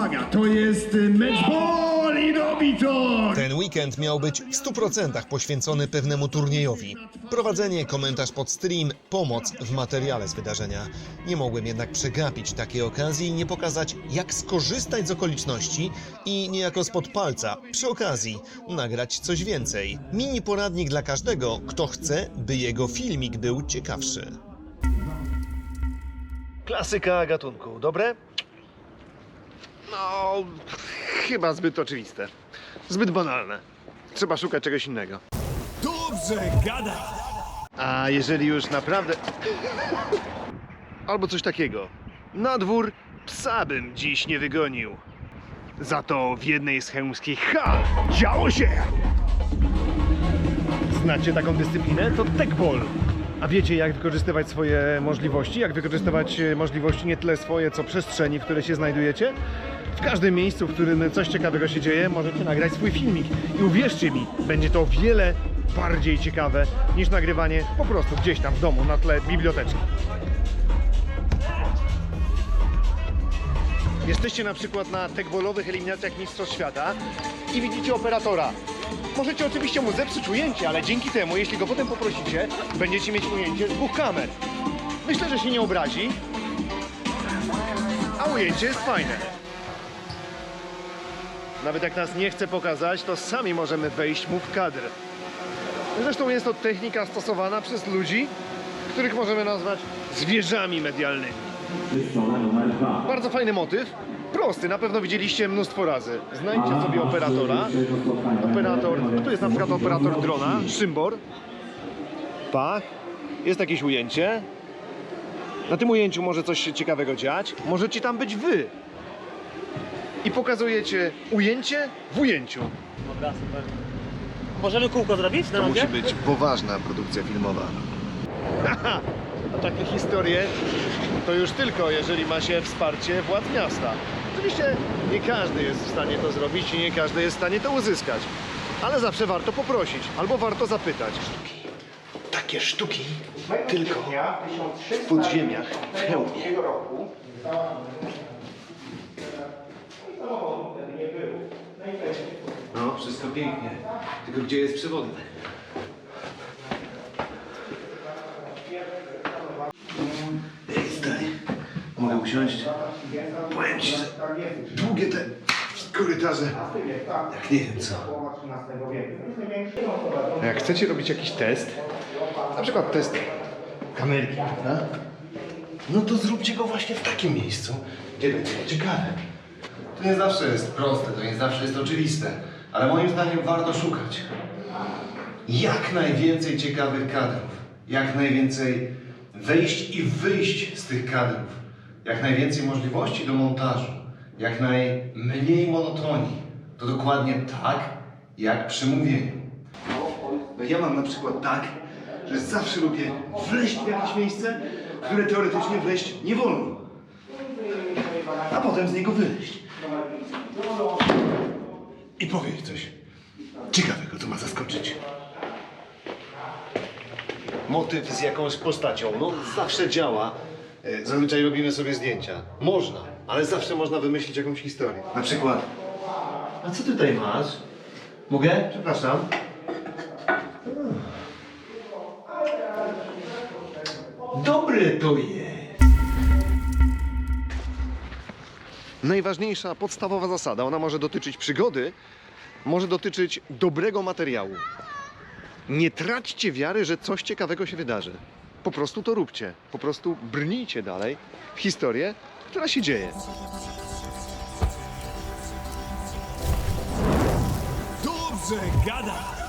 uwaga, to jest y, meczbol i dobitor! Ten weekend miał być w 100% poświęcony pewnemu turniejowi. Prowadzenie, komentarz pod stream, pomoc w materiale z wydarzenia. Nie mogłem jednak przegapić takiej okazji i nie pokazać, jak skorzystać z okoliczności i niejako spod palca, przy okazji, nagrać coś więcej. Mini poradnik dla każdego, kto chce, by jego filmik był ciekawszy. Klasyka gatunku, dobre? No, chyba zbyt oczywiste. Zbyt banalne. Trzeba szukać czegoś innego. Dobrze gada! A jeżeli już naprawdę. Albo coś takiego. Na dwór psa bym dziś nie wygonił. Za to w jednej z chełmskich hal działo się! Znacie taką dyscyplinę? To tekball. A wiecie, jak wykorzystywać swoje możliwości? Jak wykorzystywać e, możliwości nie tyle swoje, co przestrzeni, w której się znajdujecie? W każdym miejscu, w którym coś ciekawego się dzieje, możecie nagrać swój filmik. I uwierzcie mi, będzie to o wiele bardziej ciekawe niż nagrywanie po prostu gdzieś tam w domu na tle biblioteczki. Jesteście na przykład na tekbolowych eliminacjach Mistrzostw Świata i widzicie operatora. Możecie oczywiście mu zepsuć ujęcie, ale dzięki temu, jeśli go potem poprosicie, będziecie mieć ujęcie z dwóch kamer. Myślę, że się nie obrazi, a ujęcie jest fajne. Nawet jak nas nie chce pokazać, to sami możemy wejść mu w kadr. Zresztą jest to technika stosowana przez ludzi, których możemy nazwać zwierzami medialnymi. Bardzo fajny motyw. Prosty, na pewno widzieliście mnóstwo razy. Znajdźcie sobie operatora. Operator, no tu jest na przykład operator drona, szymbor. Pach. Jest jakieś ujęcie. Na tym ujęciu może coś ciekawego dziać. Możecie tam być wy. I pokazujecie ujęcie w ujęciu. Dobra, super. Możemy kółko zrobić na To musi być poważna produkcja filmowa. A takie historie to już tylko, jeżeli ma się wsparcie władz miasta. Oczywiście nie każdy jest w stanie to zrobić i nie każdy jest w stanie to uzyskać. Ale zawsze warto poprosić, albo warto zapytać. Takie sztuki tylko w podziemiach w Chełmie. No, wszystko pięknie. Tylko gdzie jest przewodnik? Ej, staj. Mogę usiąść? Powiem ci, że długie te korytarze. Jak nie wiem co. Jak chcecie robić jakiś test, na przykład test kamerki, prawda? No to zróbcie go właśnie w takim miejscu, gdzie będzie ciekawe. To nie zawsze jest proste, to nie zawsze jest oczywiste. Ale moim zdaniem warto szukać. Jak najwięcej ciekawych kadrów. Jak najwięcej wejść i wyjść z tych kadrów. Jak najwięcej możliwości do montażu. Jak najmniej monotonii. To dokładnie tak, jak przy mówieniu. Ja mam na przykład tak, że zawsze lubię wleźć w jakieś miejsce, w które teoretycznie wleźć nie wolno. A potem z niego wyleźć. I powiedzieć coś ciekawego, co ma zaskoczyć. Motyw z jakąś postacią, no zawsze działa. E, Zazwyczaj robimy sobie zdjęcia. Można, ale zawsze można wymyślić jakąś historię. Na przykład, a co tutaj masz? Mogę? Przepraszam. Dobre to jest. Najważniejsza, podstawowa zasada, ona może dotyczyć przygody, może dotyczyć dobrego materiału. Nie traćcie wiary, że coś ciekawego się wydarzy. Po prostu to róbcie. Po prostu brnijcie dalej w historię, która się dzieje. Dobrze gada!